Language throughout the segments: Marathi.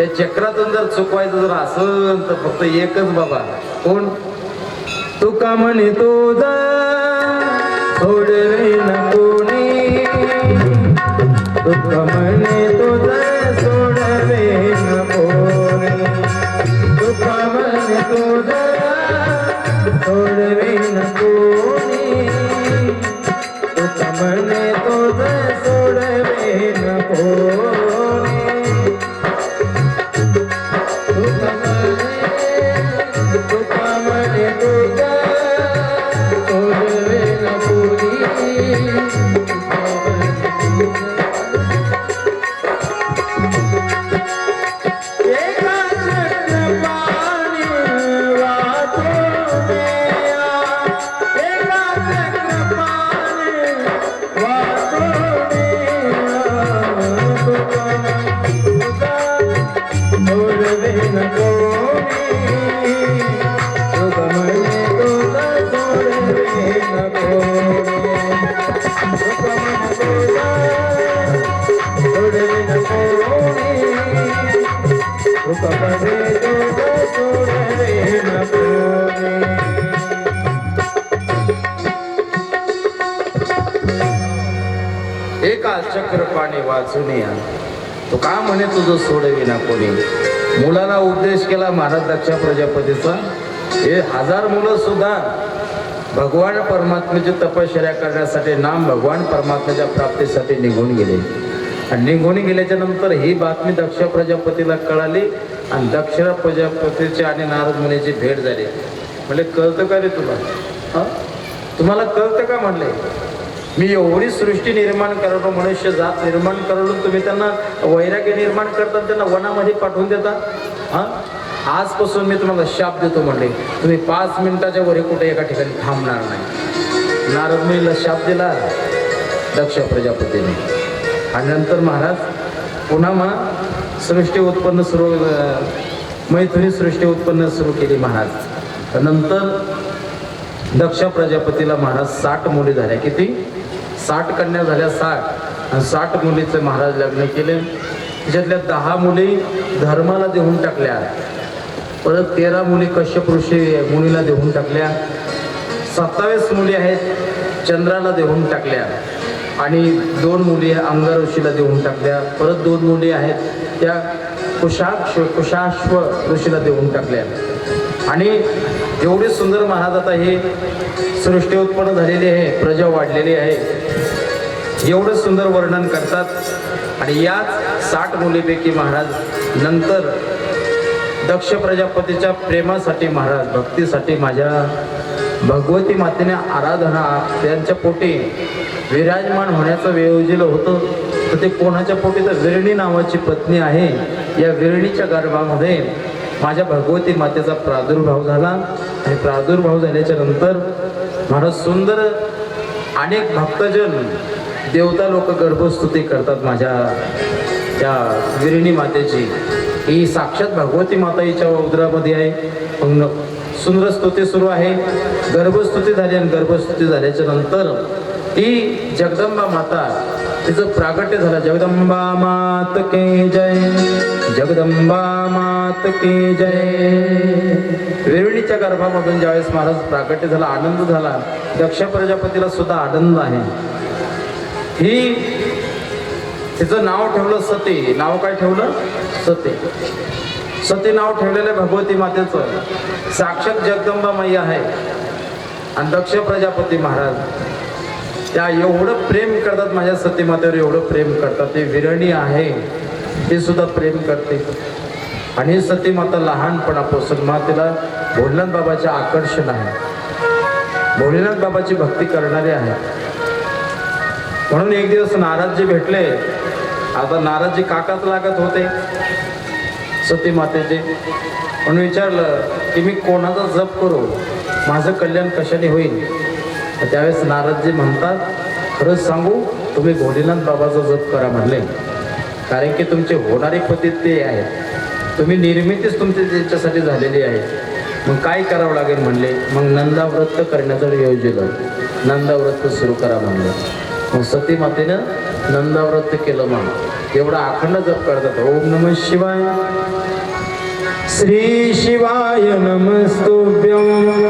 त्या चक्रातून जर चुकवायचं जर असेल तर फक्त एकच बाबा. कोण? तुका म्हणे जा. सोडवे ना कोणी. तुका म्हणे एका चक्र पाणी वाचून या. तो का म्हणे तुझं सोडविना कोणी? मुलाला उपदेश केला महाराज दक्ष प्रजापतीचा. हे हजार मुलं सुद्धा भगवान परमात्म्याची तपश्चर्या करण्यासाठी नाम भगवान परमात्म्याच्या प्राप्तीसाठी निघून गेले. आणि निघून गेल्याच्यानंतर ही बातमी दक्ष प्रजापतीला कळाली आणि दक्ष प्रजापतीची आणि नारद मुनीची भेट झाली. म्हणजे कळतं का रे तुला? हा? तुम्हाला कळतं का म्हणले? मी एवढी सृष्टी निर्माण करवलं मनुष्य जात निर्माण करून तुम्ही त्यांना वैराग्य निर्माण करता त्यांना वनामध्ये पाठवून देता? हा? आजपासून मी तुम्हाला शाप देतो म्हणले तुम्ही पाच मिनिटाच्या वर कुठे एका ठिकाणी थांबणार नाही. नारद मुनीला शाप दिला. दक्ष प्रजापतीने. आणि नंतर महाराज पुन्हा मग सृष्टी उत्पन्न सुरू मैथुनी सृष्टी उत्पन्न सुरू केली महाराज. नंतर दक्ष प्रजापतीला महाराज साठ मुली झाल्या. किती? साठ कन्या झाल्या साठ. आणि साठ मुलीचे महाराज लग्न केले. त्याच्यातल्या दहा मुली धर्माला देऊन टाकल्या. परत तेरा मुली कश्यप ऋषी मुलीला देऊन टाकल्या. सत्तावीस मुली आहेत चंद्राला देऊन टाकल्या. आणि दोन मुली अंगार ऋषीला देऊन टाकल्या. परत दोन मुली आहेत त्या कुशाक्ष कुशाश्व ऋषीला देऊन टाकल्या. आणि एवढी सुंदर महाराज आता हे सृष्टी उत्पन्न झालेली आहे प्रजा वाढलेली आहे. एवढं सुंदर वर्णन करतात. आणि याच साठ मुलीपैकी महाराज नंतर दक्ष प्रजापतीच्या प्रेमासाठी महाराज भक्तीसाठी माझ्या भगवती मातेने आराधना त्यांच्या पोटी विराजमान होण्याचं वेजलं होतं. तर ते कोणाच्या पोटी? तर विरणी नावाची पत्नी आहे. या विरणीच्या गर्भामध्ये माझ्या भगवती मातेचा प्रादुर्भाव झाला. आणि प्रादुर्भाव झाल्याच्यानंतर महाराज सुंदर अनेक भक्तजन देवता लोक गर्भस्तुती करतात माझ्या त्या विरिणी मातेची. ही साक्षात भगवती माता हिच्या उदरामध्ये आहे. मग सुंदर स्तुती सुरू आहे. गर्भस्तुती झाली आणि गर्भस्तुती झाल्याच्यानंतर ती जगदंबा माता तिचं प्रागट्य झालं. जगदंबा मात के जय. जगदंबा मात के जय. विरळीच्या गर्भामधून ज्यावेळेस महाराज प्रागट्य झाला आनंद झाला दक्ष प्रजापतीला सुद्धा आनंद आहे. ही तिचं नाव ठेवलं सती. नाव काय ठेवलं? सती. सती नाव ठेवलेलं आहे भगवती मातेचं. साक्षात जगदंबा मैया आहे. आणि दक्ष प्रजापती महाराज. त्या एवढं प्रेम करतात माझ्या सती मातेवर एवढं प्रेम करतात. ते विरणी आहे. ते सुद्धा प्रेम करते. आणि ही सती माता लहानपणापासून मातेला भोलेनाथ बाबाचे आकर्षण आहे. भोलेनाथ बाबाची भक्ती करणारे आहे. म्हणून एक दिवस नाराजजी भेटले. आता नाराजजी काकाच लागत होते. सती मातेचे. म्हणून विचारलं की मी कोणाचा जप करू? माझं कल्याण कशाने होईल? त्यावेळेस नारदजी म्हणतात खरंच सांगू तुम्ही भोलेनाथ बाबाचा जप करा म्हणले. कारण की तुमचे होणारे पती ते आहेत. तुम्ही निर्मितीच तुमची त्याच्यासाठी झालेली आहे मग काय करावं लागेल म्हणले? मग नंदाव्रत करण्याचं योजलं नंदाव्रत सुरू करा म्हणलं. सती मातेनं नंदाव्रत केलं म्हणून. एवढा अखंड जप करतात ओम नम शिवाय. श्री शिवाय नमस्तुभ्यम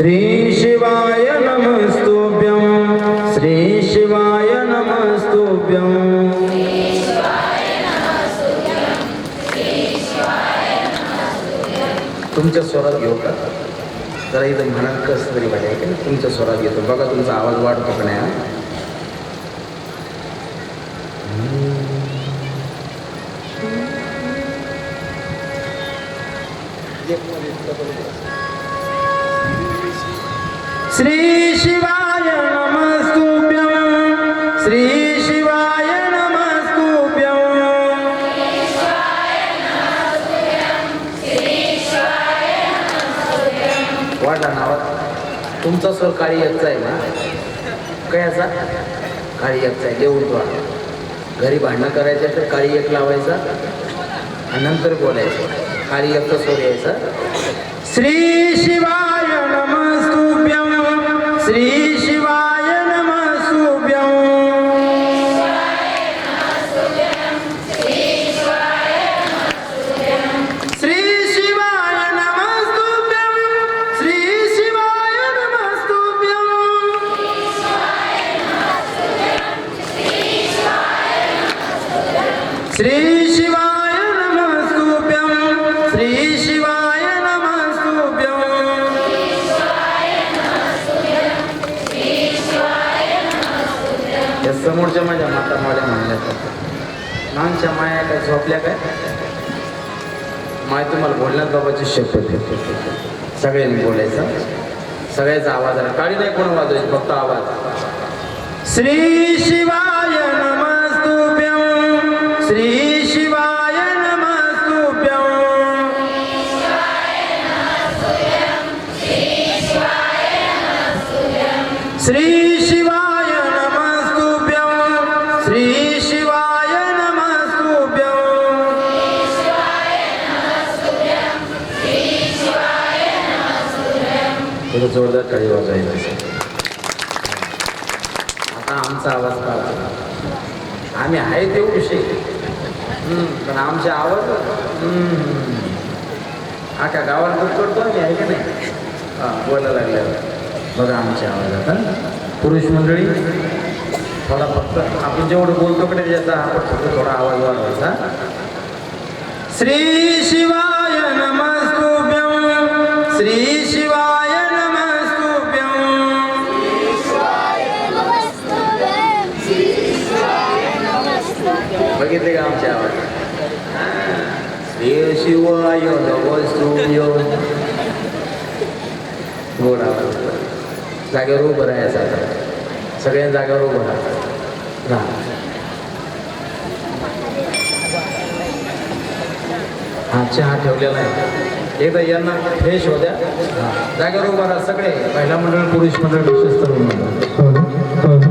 श्रीशिवाय श्री शिवाय नमस्तुभ्यं। तुमच्या स्वरात घेऊ का? जरा इथं म्हणा कसं तरी पाहिजे का तुमच्या स्वरात घेतो. बघा तुमचा आवाज वाढतो का नाही Thank you. तुमचा स्वर काळी याचा आहे ना? कयाचा काळी याचा आहे. देऊन तो घरी भांडणं करायचं तर काळी एक लावायचा आणि नंतर बोलायचं. काळी एकचा स्वर यायचा. श्री शिवाय नमस्तुभ्यम श्री श्री शिवाय नमस्तुभ्यम श्री शिवाय नमस्तुभ्यम या समोरच्या माझ्या माता माल्या म्हणल्या लहानच्या माया काय झोपल्या काय? माय तुम्हाला बोलण्यात बाबाची शपथ सगळ्यांनी बोलायचं. सगळ्याचा आवाज आला. काळी नाही कोण वाजवायची फक्त आवाज. श्री शिवाय जोरदार टाळी वाजवायचं. हो, हो, हो. आता आमचा आवाज काढा. आम्ही आहे ते हम्म, पण आमचे आवाज आका आख्या गावात बुक करतो आम्ही आहे की नाही? हां बोलायला लागल्यावर बघा आमचे आवाज आता. पुरुष मंडळी थोडा फक्त आपण जेवढं बोलतो कडे त्याचा आपण फक्त थोडा आवाज वाढवायचा. श्री शिवाय नमस्तुभ्यं श्री बघितले का आमच्या आवाज? श्री शिवाय नमस्तुभ्य. गोड आवाज जागेवर उभं राहायचं आता. सगळ्या जागेवर उभं राहा. राहा हा चहा ठेवलेला आहे. एकदा यांना फ्रेश होत्या जागेवर उभा राहा सगळे. महिला मंडळ पुरुष मंडळ विशेष तरुण मंडळ. हो, हो.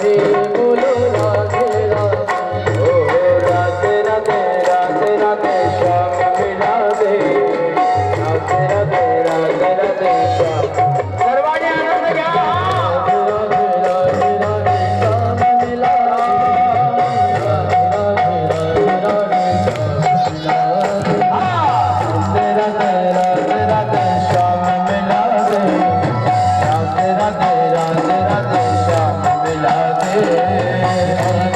fazer. Yeah.